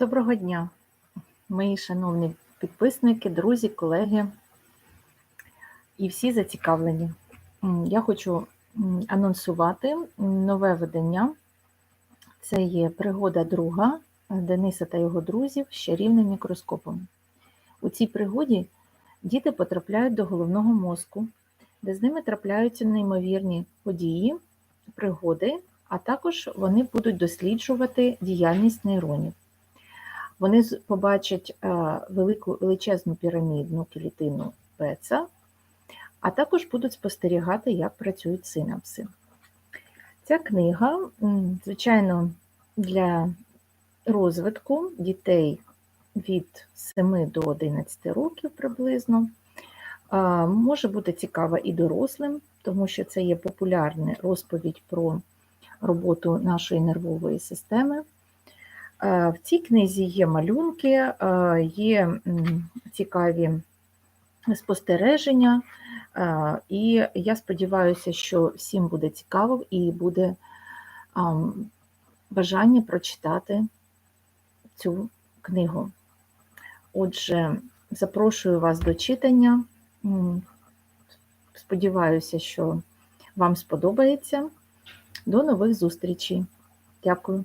Доброго дня, мої шановні підписники, друзі, колеги і всі зацікавлені. Я хочу анонсувати нове видання. Це є пригода друга Дениса та його друзів з чарівним мікроскопом. У цій пригоді діти потрапляють до головного мозку, де з ними трапляються неймовірні події, пригоди, а також вони будуть досліджувати діяльність нейронів. Вони побачать е, велику величезну пірамідну клітину Пеца, а також будуть спостерігати, як працюють синапси. Ця книга, звичайно, для розвитку дітей від 7 до 11 років приблизно. Може бути цікава і дорослим, тому що це є популярна розповідь про роботу нашої нервової системи. Е, В цій книзі є малюнки, е, є цікаві спостереження, е, і я сподіваюся, що всім буде цікаво і буде бажання прочитати цю книгу. Отже, запрошую вас до читання. Сподіваюся, що вам сподобається. До нових зустрічей. Дякую.